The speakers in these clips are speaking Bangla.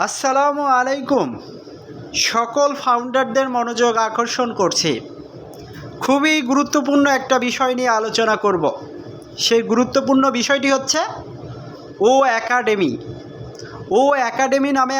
আসসালামু আলাইকুম। সকল ফাউন্ডারদের মনোযোগ আকর্ষণ করছি। খুবই গুরুত্বপূর্ণ একটা বিষয় নিয়ে আলোচনা করব। সেই গুরুত্বপূর্ণ বিষয়টি হচ্ছে ও একাডেমি। ও একাডেমি নামে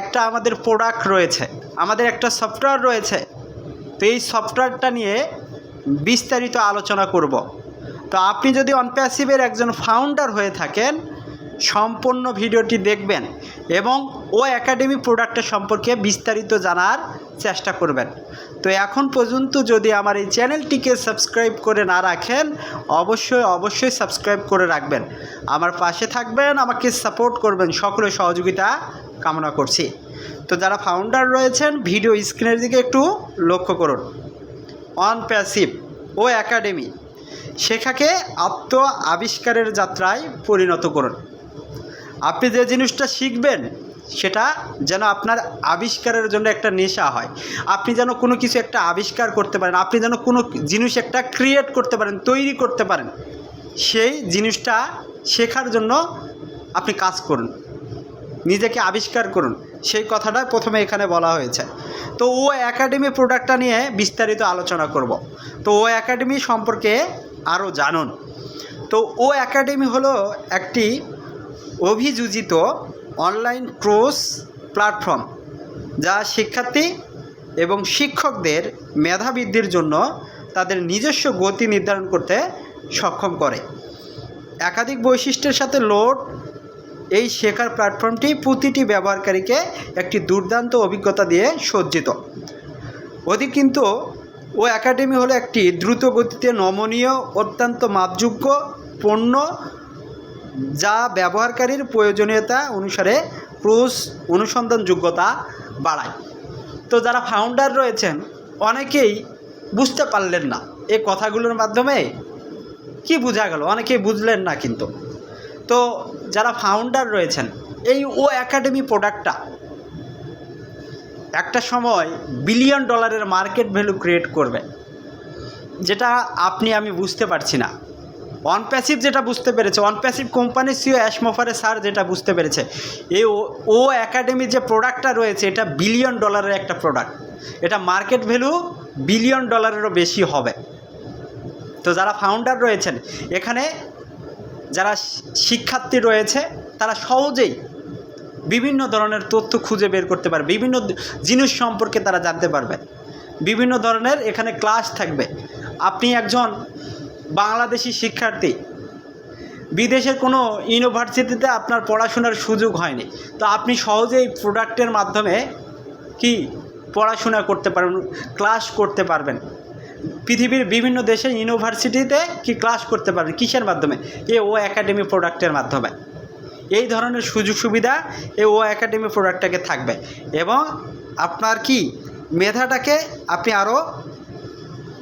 একটা আমাদের প্রোডাক্ট রয়েছে, আমাদের একটা সফটওয়্যার রয়েছে। তো এই সফটওয়্যারটা নিয়ে বিস্তারিত আলোচনা করব। তো আপনি যদি অনপ্যাসিভের একজন ফাউন্ডার হয়ে থাকেন সম্পূর্ণ ভিডিওটি দেখবেন এবং ও একাডেমি প্রোডাক্টের সম্পর্কে বিস্তারিত জানার চেষ্টা করবেন। তো এখন পর্যন্ত যদি আমার এই চ্যানেলটিকে সাবস্ক্রাইব করে না রাখেন, অবশ্যই অবশ্যই সাবস্ক্রাইব করে রাখবেন। আমার পাশে থাকবেন, আমাকে সাপোর্ট করবেন, সকলের সহযোগিতা কামনা করছি। তো যারা ফাউন্ডার রয়েছেন, ভিডিও স্ক্রিনের দিকে একটু লক্ষ্য করুন। On passive O academy. শেখাকে আত্ম আবিষ্কারের যাত্রায় পরিণত করুন। আপনি যে জিনিসটা শিখবেন, সেটা যেন আপনার আবিষ্কারের জন্য একটা নেশা হয়। আপনি যেন কোনো কিছু একটা আবিষ্কার করতে পারেন, আপনি যেন কোনো জিনিস একটা ক্রিয়েট করতে পারেন, তৈরি করতে পারেন, সেই জিনিসটা শেখার জন্য আপনি কাজ করুন। নিজেকে আবিষ্কার করুন। সেই কথাটা প্রথমে এখানে বলা হয়েছে। তো ও একাডেমি প্রোডাক্টটা নিয়ে বিস্তারিত আলোচনা করব। তো ও একাডেমি সম্পর্কে আরও জানুন। তো ও একাডেমি হলো একটি অভিযোজিত অনলাইন কোর্স প্ল্যাটফর্ম যা শিক্ষার্থী এবং শিক্ষকদের মেধাবৃদ্ধির জন্য তাদের নিজস্ব গতি নির্ধারণ করতে সক্ষম করে। একাধিক বৈশিষ্ট্যের সাথে লোড এই শেখার প্ল্যাটফর্মটি প্রতিটি ব্যবহারকারীকে একটি দুর্দান্ত অভিজ্ঞতা দিয়ে সজ্জিত। অধিক কিন্তু, ও একাডেমি হলো একটি দ্রুত গতিতে নমনীয়, অত্যন্ত মাপযোগ্য, পণ্য যা ব্যবহারকারীর প্রয়োজনীয়তা অনুসারে ক্রুজ অনুসন্ধান যোগ্যতা বাড়ায়। তো যারা ফাউন্ডার রয়েছেন, অনেকেই বুঝতে পারলেন না এই কথাগুলোর মাধ্যমে কি বোঝা গেল? অনেকেই বুঝলেন না কিন্তু। তো যারা ফাউন্ডার রয়েছেন, এই ও একাডেমি প্রোডাক্টটা একটা সময় বিলিয়ন ডলারের মার্কেট ভ্যালু ক্রিয়েট করবে, যেটা আপনি, আমি বুঝতে পারছি না। অনপ্যাসিভ যেটা বুঝতে পেরেছে অনপ্যাসিভ কোম্পানির সিও অ্যাশমফারে স্যার যেটা বুঝতে পেরেছে এই ও- একাডেমির যে প্রোডাক্টটা রয়েছে, এটা বিলিয়ন ডলারের একটা প্রোডাক্ট এটা মার্কেট ভ্যালু বিলিয়ন ডলারেরও বেশি হবে। তো যারা ফাউন্ডার রয়েছেন, এখানে যারা শিক্ষার্থী রয়েছে, তারা সহজেই বিভিন্ন ধরনের তথ্য খুঁজে বের করতে পারবে, বিভিন্ন জিনিস সম্পর্কে তারা জানতে পারবে। বিভিন্ন ধরনের এখানে ক্লাস থাকবে। আপনি একজন বাংলাদেশি শিক্ষার্থী। বিদেশের কোনো ইউনিভার্সিটিতে আপনার পড়াশোনার সুযোগ হয়নি। তো আপনি সহজেই প্রোডাক্টের মাধ্যমে কি পড়াশোনা করতে পারবেন ক্লাস করতে পারবেন। পৃথিবীর বিভিন্ন দেশে ইউনিভার্সিটিতে কি ক্লাস করতে পারবেন, কিসের মাধ্যমে? এ ও একাডেমি প্রোডাক্টের মাধ্যমে। এই ধরনের সুযোগ সুবিধা এই ও একাডেমি প্রোডাক্টটাকে থাকবে এবং আপনার কি মেধাটাকে আপনি আরও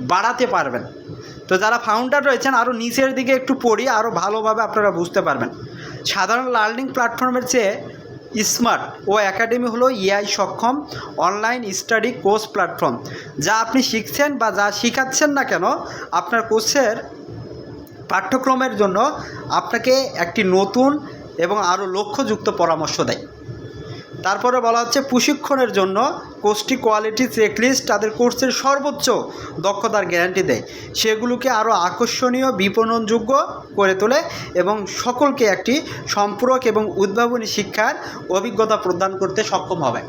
বাড়াতে পারবেন। তো যারা ফাউন্ডার রয়েছেন আরও নিচের দিকে একটু পড়ি আরও ভালোভাবে আপনারা বুঝতে পারবেন। সাধারণ লার্নিং প্ল্যাটফর্মের চেয়ে স্মার্ট ও একাডেমি হলো ইআই সক্ষম অনলাইন স্টাডি কোর্স প্ল্যাটফর্ম যা আপনি শিখছেন বা যা শিখাচ্ছেন না কেন, আপনার কোর্সের পাঠ্যক্রমের জন্য আপনাকে একটি নতুন এবং আরও লক্ষ্যযুক্ত পরামর্শ দেয়। তারপরে বলা হচ্ছে প্রশিক্ষণের জন্য কোর্সটি কোয়ালিটি চেকলিস্ট তাদের কোর্সের সর্বোচ্চ দক্ষতার গ্যারান্টি দেয়। সেগুলোকে আরও আকর্ষণীয়, বিপণনযোগ্য করে তোলে এবং সকলকে একটি সম্পূরক এবং উদ্ভাবনী শিক্ষার অভিজ্ঞতা প্রদান করতে সক্ষম হবে।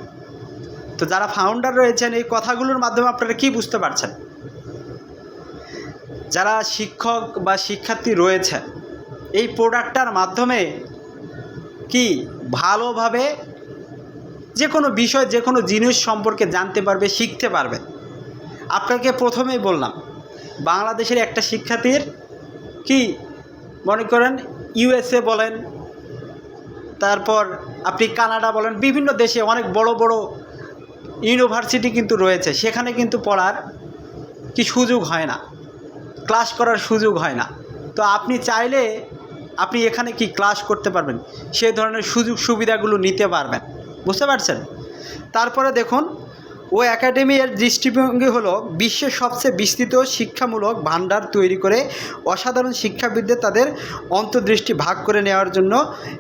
তো যারা ফাউন্ডার রয়েছেন, এই কথাগুলোর মাধ্যমে আপনারা কি বুঝতে পারছেন? যারা শিক্ষক বা শিক্ষার্থী রয়েছে এই প্রোডাক্টটার মাধ্যমে কি ভালোভাবে যে কোনো বিষয়, যে কোনো জিনিস সম্পর্কে জানতে পারবে, শিখতে পারবে। আপনাকে প্রথমেই বললাম, বাংলাদেশের একটা শিক্ষার্থীর কি মনে করেন ইউএসএ বলেন, তারপর আপনি কানাডা বলেন, বিভিন্ন দেশে অনেক বড় বড় ইউনিভার্সিটি কিন্তু রয়েছে, সেখানে কিন্তু পড়ার কি সুযোগ হয় না, ক্লাস করার সুযোগ হয় না। তো আপনি চাইলে আপনি এখানে কি ক্লাস করতে পারবেন, সেই ধরনের সুযোগ সুবিধাগুলো নিতে পারবেন। বুঝতে পারছেন? তারপরে দেখুন, ও একাডেমি এর দৃষ্টিভঙ্গি হলো বিশ্বের সবচেয়ে বিস্তৃত শিক্ষামূলক ভাণ্ডার তৈরি করে অসাধারণ শিক্ষাবিদদের তাদের অন্তর্দৃষ্টি ভাগ করে নেওয়ার জন্য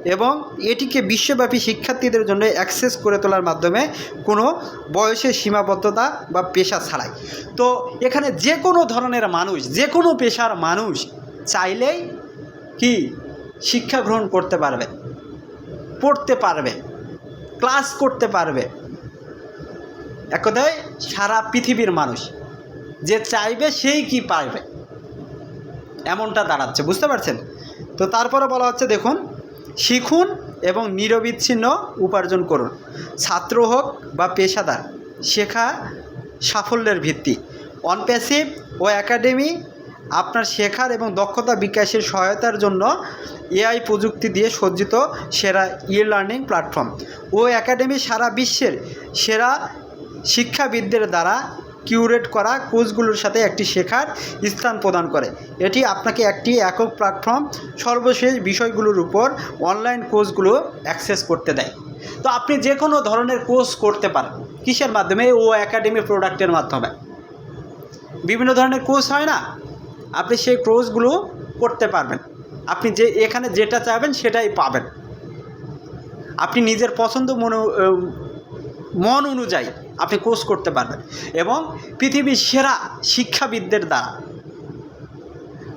এবং এটিকে বিশ্বব্যাপী শিক্ষার্থীদের জন্য অ্যাক্সেস করে তোলার মাধ্যমে কোনো বয়সের সীমাবদ্ধতা বা পেশা ছাড়াই। তো এখানে যে কোনো ধরনের মানুষ যে কোনো পেশার মানুষ চাইলেই কি? শিক্ষা গ্রহণ করতে পারবে, পড়তে পারবে। ক্লাস করতে পারবে। এক কথায় সারা পৃথিবীর মানুষ যে চাইবে সেই কি পারবে। এমনটা দাঁড়াচ্ছে, বুঝতে পারছেন? তো তারপরে বলা হচ্ছে, দেখুন, শিখুন এবং নিরবিচ্ছিন্ন উপার্জন করুন। ছাত্র হোক বা পেশাদার, শেখা সাফল্যের ভিত্তি। অনপ্যাসিভ ও একাডেমি আপনার শেখার এবং দক্ষতা বিকাশের সহায়তার জন্য এআই প্রযুক্তি দিয়ে সজ্জিত সেরা e learning platform O academy সারা বিশ্বের সেরা শিক্ষাবিদদের দ্বারা কিউরেট করা কোর্সগুলোর সাথে একটি শেখার স্থান প্রদান করে। এটি আপনাকে একটি একক প্ল্যাটফর্ম সর্বশেষ বিষয়গুলোর উপর অনলাইন কোর্সগুলো অ্যাক্সেস করতে দেয়। তো আপনি যে কোনো ধরনের কোর্স করতে পারেন, কিসের মাধ্যমে? ও একাডেমি প্রোডাক্টের মাধ্যমে। বিভিন্ন ধরনের কোর্স হয় না? আপনি সেই কোর্সগুলো করতে পারবেন। আপনি যে, এখানে যেটা চাইবেন সেটাই পাবেন। আপনি নিজের পছন্দ মনে মন অনুযায়ী আপনি কোর্স করতে পারবেন এবং পৃথিবীর সেরা শিক্ষাবিদদের দ্বারা।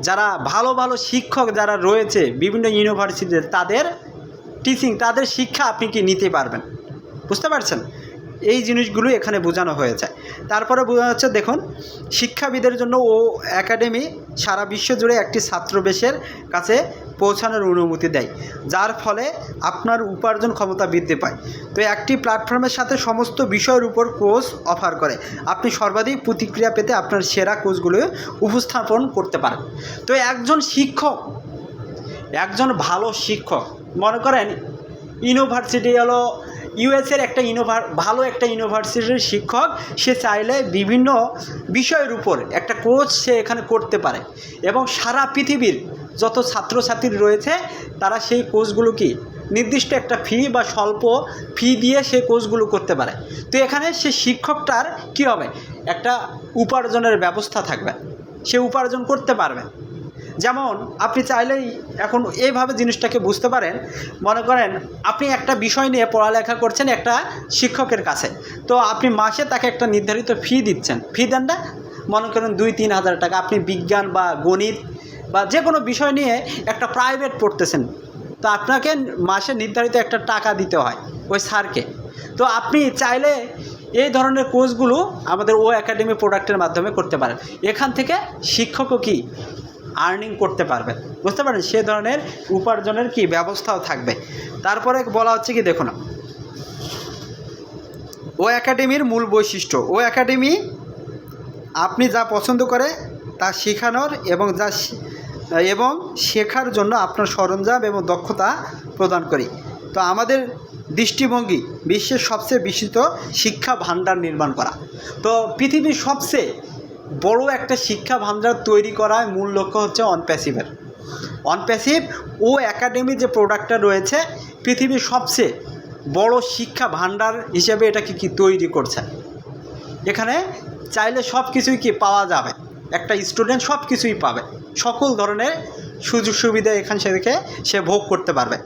যারা ভালো ভালো শিক্ষক যারা রয়েছে বিভিন্ন ইউনিভার্সিটিতে তাদের টিচিং তাদের শিক্ষা আপনি কি নিতে পারবেন? বুঝতে পারছেন? এই জিনিসগুলো এখানে বোঝানো হয়েছে। তারপরে বোঝা যাচ্ছে, দেখুন, শিক্ষাবিদের জন্য ও একাডেমি সারা বিশ্ব জুড়ে একটি ছাত্রবেশের কাছে পৌঁছানোর অনুমতি দেয়, যার ফলে আপনার উপার্জন ক্ষমতা বৃদ্ধি পায়। তো একটি প্ল্যাটফর্মের সাথে সমস্ত বিষয়ের উপর কোর্স অফার করে। আপনি সর্বাধিক প্রতিক্রিয়া পেতে আপনার সেরা কোর্সগুলো উপস্থাপন করতে পারেন। তো একজন শিক্ষক, একজন ভালো শিক্ষক, মনে করেন, ইউনিভার্সিটি হলো ইউএসের একটা ইনোভার ভালো একটা ইউনিভার্সিটির শিক্ষক, সে চাইলে বিভিন্ন বিষয়ের উপর একটা কোর্স সে এখানে করতে পারে। এবং সারা পৃথিবীর যত ছাত্রছাত্রী রয়েছে, তারা সেই কোর্সগুলো কি নির্দিষ্ট একটা ফি বা স্বল্প ফি দিয়ে সে কোর্সগুলো করতে পারে। তো এখানে সে শিক্ষকটার কি হবে? একটা উপার্জনের ব্যবস্থা থাকবে। সে উপার্জন করতে পারবে। যেমন আপনি চাইলেই এখন এইভাবে জিনিসটাকে বুঝতে পারেন। মনে করেন আপনি একটা বিষয় নিয়ে পড়ালেখা করছেন একটা শিক্ষকের কাছে। তো আপনি মাসে তাকে একটা নির্ধারিত ফি দিচ্ছেন। ফি দেন না, মনে করেন দুই তিন হাজার টাকা। আপনি বিজ্ঞান বা গণিত বা যে কোনো বিষয় নিয়ে একটা প্রাইভেট পড়তেছেন। তো আপনাকে মাসে নির্ধারিত একটা টাকা দিতে হয় ওই স্যারকে। তো আপনি চাইলে এই ধরনের কোর্সগুলো আমাদের ও একাডেমি প্রোডাক্টের মাধ্যমে করতে পারেন। এখান থেকে শিক্ষকও কি আর্নিং করতে পারবেন বুঝতে পারেন সে ধরনের উপার্জনের কি ব্যবস্থাও থাকবে। তারপরে বলা হচ্ছে কি, দেখুন। ও একাডেমির মূল বৈশিষ্ট্য। ও একাডেমি আপনি যা পছন্দ করে তা শেখানোর এবং যা এবং শেখার জন্য আপনার সরঞ্জাম এবং দক্ষতা প্রদান করি। তো আমাদের দৃষ্টিভঙ্গি বিশ্বের সবচেয়ে বিস্তৃত শিক্ষা ভাণ্ডার নির্মাণ করা। তো পৃথিবীর সবচেয়ে বড় একটা শিক্ষা ভাণ্ডার তৈরি করার মূল লক্ষ্য হচ্ছে অনপ্যাসিভের অনপ্যাসিভ ও একাডেমি যে প্রোডাক্টটা রয়েছে, পৃথিবীর সবচেয়ে বড় শিক্ষা ভাণ্ডার হিসেবে এটাকে কি তৈরি করছে? এখানে চাইলে সব কিছুই কি পাওয়া যাবে? একটা স্টুডেন্ট সব কিছুই পাবে। সকল ধরনের সুযোগ সুবিধা এখান থেকে সে ভোগ করতে পারবে।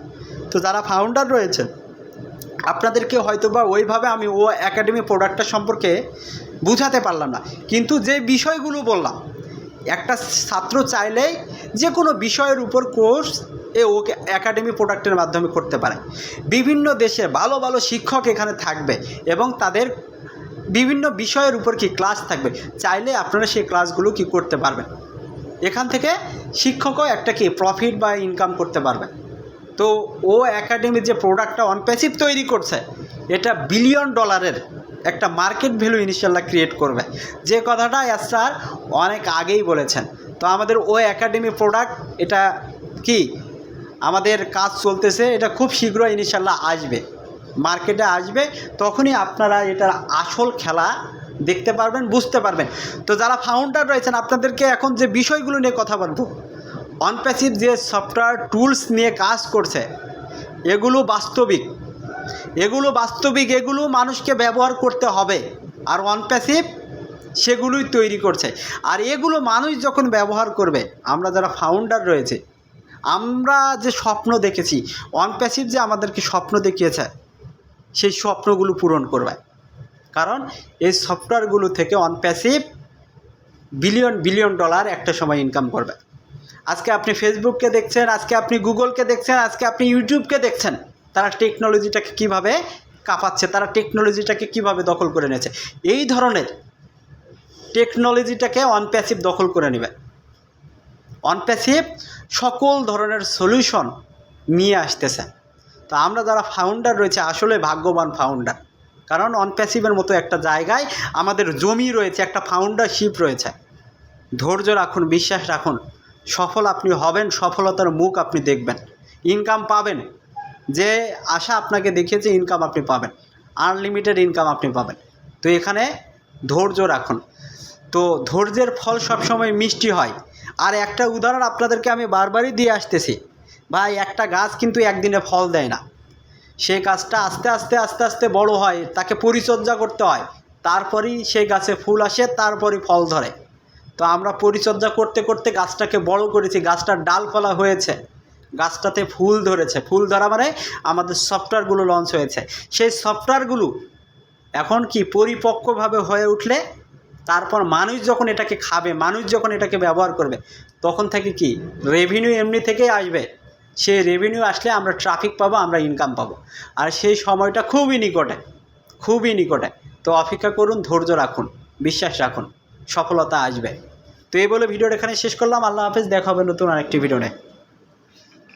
তো যারা ফাউন্ডার রয়েছেন আপনাদেরকে হয়তো বা ওইভাবে আমি ও একাডেমি প্রোডাক্টটা সম্পর্কে বুঝাতে পারলাম না। কিন্তু যে বিষয়গুলো বললাম, একটা ছাত্র চাইলেই যে কোনো বিষয়ের উপর কোর্স এ ও একাডেমি প্রোডাক্টের মাধ্যমে করতে পারে। বিভিন্ন দেশে ভালো ভালো শিক্ষক এখানে থাকবে এবং তাদের বিভিন্ন বিষয়ের উপর কি ক্লাস থাকবে, চাইলে আপনারা সেই ক্লাসগুলো কি করতে পারবেন। এখান থেকে শিক্ষকও একটা কি প্রফিট বা ইনকাম করতে পারবে তো ও একাডেমির যে প্রোডাক্টটা অনপ্যাসিভ তৈরি করছে, এটা বিলিয়ন ডলারের একটা মার্কেট ভ্যালু ইনশাল্লাহ ক্রিয়েট করবে। যে কথাটা স্যার অনেক আগেই বলেছেন। তো আমাদের ও একাডেমি প্রোডাক্ট এটা কি? আমাদের কাজ চলতেছে, এটা খুব শীঘ্রই ইনশাল্লাহ আসবে। মার্কেটে আসবে, তখনই আপনারা এটার আসল খেলা দেখতে পারবেন, বুঝতে পারবেন। তো যারা ফাউন্ডার রয়েছেন, আপনাদেরকে এখন যে বিষয়গুলো নিয়ে কথা বলব অনপ্যাসিভ যে সফটওয়্যার টুলস নিয়ে কাজ করছে, এগুলো বাস্তবিক। এগুলো বাস্তবিক, এগুলো মানুষকে ব্যবহার করতে হবে। আর অন প্যাসিভ সেগুলোই তৈরি করছে। আর এগুলো মানুষ যখন ব্যবহার করবে, আমরা যারা ফাউন্ডার রয়েছে, আমরা যে স্বপ্ন দেখেছি অন প্যাসিভ যে আমাদেরকে স্বপ্ন দেখিয়েছে, সেই স্বপ্নগুলো পূরণ করবে। কারণ এই সফটওয়্যারগুলো থেকে অনপ্যাসিভ বিলিয়ন বিলিয়ন ডলার একটা সময় ইনকাম করবে। আজকে আপনি ফেসবুককে দেখছেন, আজকে আপনি গুগলকে দেখছেন, আজকে আপনি ইউটিউবকে দেখছেন, তারা টেকনোলজিটাকে কীভাবে কাঁপাচ্ছে, তারা টেকনোলজিটাকে কীভাবে দখল করে নিয়েছে? এই ধরনের টেকনোলজিটাকে অনপ্যাসিভ দখল করে নেবে। অনপ্যাসিভ সকল ধরনের সলিউশন নিয়ে আসতেছে। তো আমরা যারা ফাউন্ডার রয়েছে, আসলে ভাগ্যবান ফাউন্ডার কারণ অনপ্যাসিভের মতো একটা জায়গায় আমাদের জমি রয়েছে, একটা ফাউন্ডারশিপ রয়েছে। ধৈর্য রাখুন, বিশ্বাস রাখুন। সফল আপনি হবেন, সফলতার মুখ আপনি দেখবেন। ইনকাম পাবেন। যে আশা আপনাকে দেখিয়েছে ইনকাম আপনি পাবেন। আনলিমিটেড ইনকাম আপনি পাবেন। তো এখানে ধৈর্য রাখুন। তো ধৈর্যের ফল সবসময় মিষ্টি হয়। আর একটা উদাহরণ আপনাদেরকে আমি বারবারই দিয়ে আসতেছি। ভাই, একটা গাছ কিন্তু একদিনে ফল দেয় না। সেই গাছটা আস্তে আস্তে আস্তে আস্তে বড় হয়, তাকে পরিচর্যা করতে হয়। তারপরেই সেই গাছে ফুল আসে, তারপরই ফল ধরে। তো আমরা পরিচর্যা করতে করতে গাছটাকে বড় করেছি, গাছটার ডালপালা হয়েছে। গাছটাতে ফুল ধরেছে। ফুল ধরা মানে আমাদের সফটওয়্যারগুলো লঞ্চ হয়েছে। সেই সফটওয়্যারগুলো এখন কি পরিপক্কভাবে হয়ে উঠলে তারপর মানুষ যখন এটাকে খাবে, মানুষ যখন এটাকে ব্যবহার করবে, তখন থেকে কি রেভিনিউ এমনি থেকেই আসবে। সেই রেভিনিউ আসলে আমরা ট্রাফিক পাবো, আমরা ইনকাম পাবো। আর সেই সময়টা খুবই নিকটে খুবই নিকটে। তো অপেক্ষা করুন, ধৈর্য রাখুন, বিশ্বাস রাখুন, সফলতা আসবে। তো এই বলে ভিডিওটা এখানে শেষ করলাম। আল্লাহ হাফেজ দেখা হবে নতুন আরেকটি ভিডিও